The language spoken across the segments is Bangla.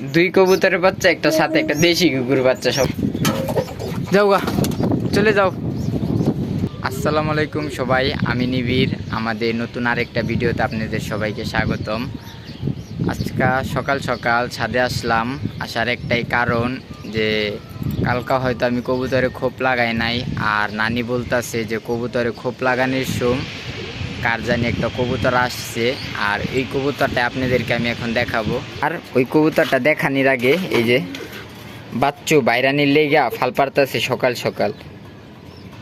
দুই কবুতরের বাচ্চা, একটা সাথে একটা দেশি কুকুর বাচ্চা সব। যাও গা, চলে যাও। আসসালামু আলাইকুম সবাই, আমি নিবির আমাদের নতুন আরেকটা ভিডিওতে আপনাদের সবাইকে স্বাগতম। আজকে সকাল সকাল ছাদে আসলাম, আসার একটাই কারণ যে কালকা হয়তো আমি কবুতরে খোপ লাগাই নাই, আর নানি বলতাছে যে কবুতরে খোপ লাগানোর সোম কার জানি একটা কবুতর আসছে, আর এই কবুতরটা আপনাদেরকে আমি এখন দেখাবো। আর ওই কবুতরটা দেখানির আগে এই যে বাচ্চু বাইরানির লেগা ফাল পারতাছে সকাল সকাল।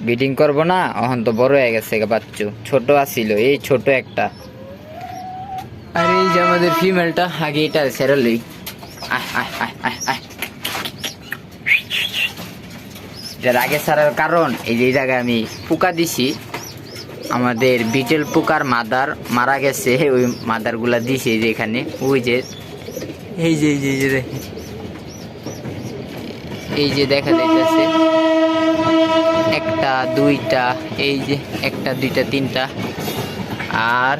ব্রিডিং করব না এখন তো বড় হয়ে গেছে বাচ্চু। ছোট আসিল এই ছোট একটা। আর এই যে আমাদের ফিমেলটা আগে এটা সেরালই এটার আগে সারার কারণ, এই যে জায়গায় আমি পোকা দিছি। আমাদের বিটেল পোকার মাদার মারা গেছে ওই মাদারগুলা দিছে যে এখানে ওই যে। এই যে এই যে এই যে এই যে দেখা যাইতেছে একটা দুইটা এই যে একটা দুইটা তিনটা। আর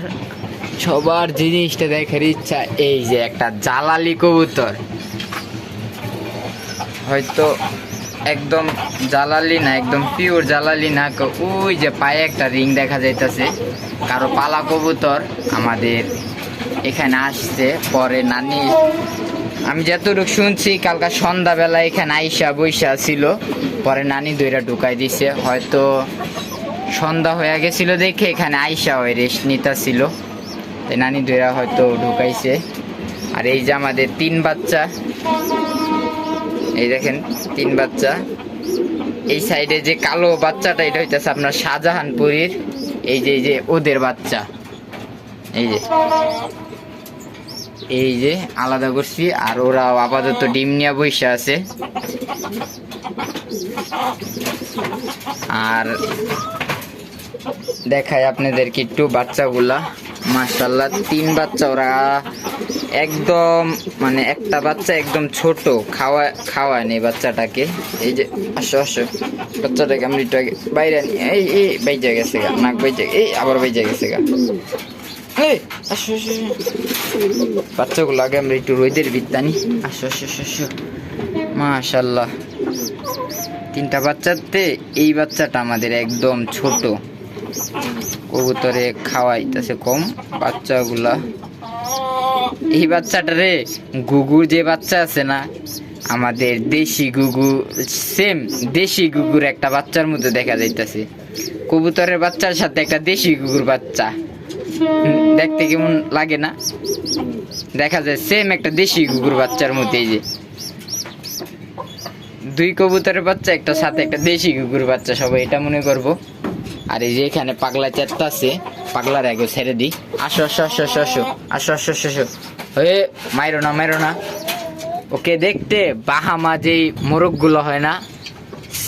সবার জিনিসটা দেখার ইচ্ছা এই যে একটা জ্বালালি কবুতর। হয়তো একদম জালালি না, একদম পিওর জালালি না ওই যে পায়ে একটা রিং দেখা যাইতেছে। কারও পালা কবুতর আমাদের এখানে আসছে, পরে নানি, আমি যতটুকু শুনছি, কালকা সন্ধ্যাবেলা এখানে আইসা বৈশা ছিল, পরে নানি দইরা ঢুকাই দিছে। হয়তো সন্ধ্যা হয়ে গেছিল দেখে এখানে আইসা ওই রেস্ট নিতা ছিল তাই নানি দইরা হয়তো ঢুকাইছে। আর এই যে আমাদের তিন বাচ্চা এই দেখেন, তিন বাচ্চা। এই সাইডে যে কালো বাচ্চাটা, এটা হইতেছে আপনার শাহজাহানপুরীর, এই যে এই যে ওদের বাচ্চা। এই যে এই যে আলাদা করছি, আর ওরা আপাতত ডিম নিয়ে বসে আছে। আর দেখাই আপনাদেরকে একটু বাচ্চাগুলা। মাশাল্লাহ তিন বাচ্চা ওরা একদম মানে একটা বাচ্চা একদম ছোট, খাওয়া, খাওয়ায় নেই বাচ্চাটাকে। এই যে, আসো আসো। বাচ্চাটাকে আমি বাইরে আনি। এই এই, বাইজা গেছে গা, নাক বাইজা, এই আবার বাইজা গেছে গা। এই। বাচ্চাগুলো আগে আমরা একটু রোদের বিদ্যানি আসো আসো আসো মাশাল্লাহ তিনটা বাচ্চাতে এই বাচ্চাটা আমাদের একদম ছোট। কবুতরে খাওয়াইতেছে কম বাচ্চাগুলা। এই বাচ্চাটা রে, গুগুর যে বাচ্চা আছে না, আমাদের দেশি গুগু সেম দেশি গুগুর একটা বাচ্চার মধ্যে দেখা যাইতেছে। কবুতরের বাচ্চার সাথে একটা দেশি গুগুর বাচ্চা। দেখতে কেমন লাগে না? দেখা যায় সেম একটা দেশি কুকুর বাচ্চার মধ্যে যে। দুই কবুতরের বাচ্চা একটা সাথে একটা দেশি কুকুর বাচ্চা সবাই, এটা মনে করব। আর এই যে এখানে পাগলা চারটা আছে, পাগলার আগে ছেড়ে দিই। আসো আসো আসো আসো আসো আসো আসো আসো আসো। হয়ে মাইরো না মাইরো না। ওকে, দেখতে বাহামা যেই মোরগগুলো হয় না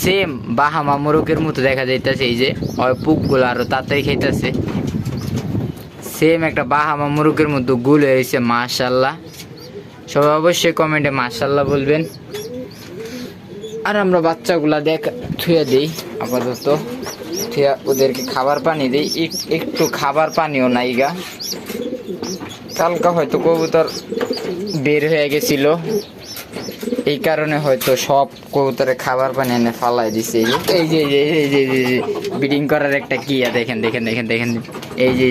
সেম বাহামা মোরগের মতো দেখা যাইতেছে এই যে, ওই পুকগুলো আরও তাড়াতাড়ি খাইতেছে। সেম একটা বাহামা মুরগের মতো গুল হয়েছে, মাশাল্লাহ। সবাই অবশ্যই কমেন্টে মাশাল্লাহ বলবেন। আর আমরা বাচ্চাগুলা দেখ থুয়ে দিই আপাতত থুয়া ওদেরকে খাবার পানি দিই একটু খাবার পানিও নাই গা কালকা হয়তো কবুতর বের হয়ে গেছিল এই কারণে হয়তো সব কবুতরে খাবার পানি এনে ফালাই দিছে এই যে- এই যে এই ব্রিডিং করার একটা কি আর দেখেন দেখেন দেখেন দেখেন এই যে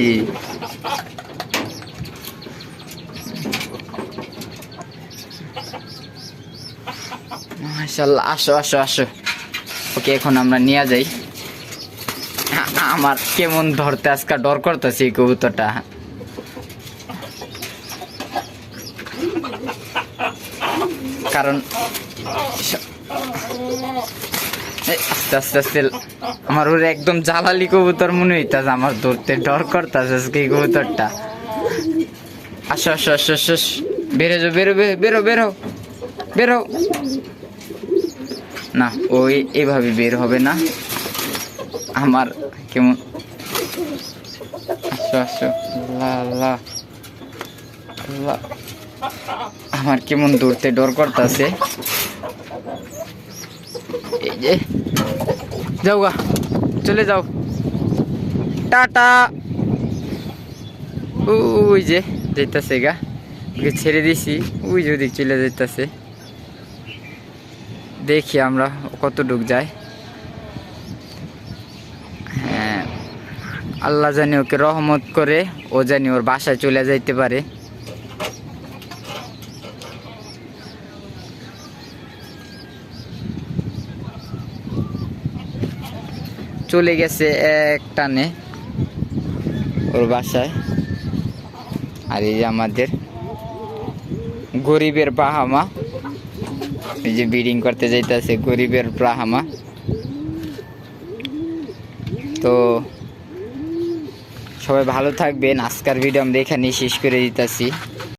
মাশাল্লাহ আসো আসো আসো। ওকে, এখন আমরা নিয়ে যাই। আমার কেমন ধরতে আজকে ডর করতেছে এই কবুতরটা। কারণ আস্তে আস্তে আস্তে, আমার ওর একদম জ্বালালি কবুতর মনে হইতাছে, আমার ধরতে ডর করতেছে আজকে এই কবুতরটা। আসো আসো আসো আসো। বেরো বেরো বেরো বেরো বেরো। না, ওই এভাবে বের হবে না। আমার কেমন? আসো আসো। আমার কেমন দৌড়তে ডর করতেছে। এই যে, যাও গা, চলে যাও। টাটা। ওই যে যেতেছে গা। ওকে ছেড়ে দিছি। ওই যদি চলে যেতেছে দেখি আমরা কতটুক যায়। হ্যাঁ আল্লাহ জানি ওকে রহমত করে, ও জানি ওর বাসায় চলে যাইতে পারে। চলে গেছে এক টানে ওর বাসায়। আর এই যে আমাদের গরিবের বাহামা। এই যে বিডিং করতে যাইতেছে গরিবের প্রাহামা তো সবাই ভালো থাকবেন, আজকের ভিডিও আমরা এখানেই শেষ করে দিতেছি।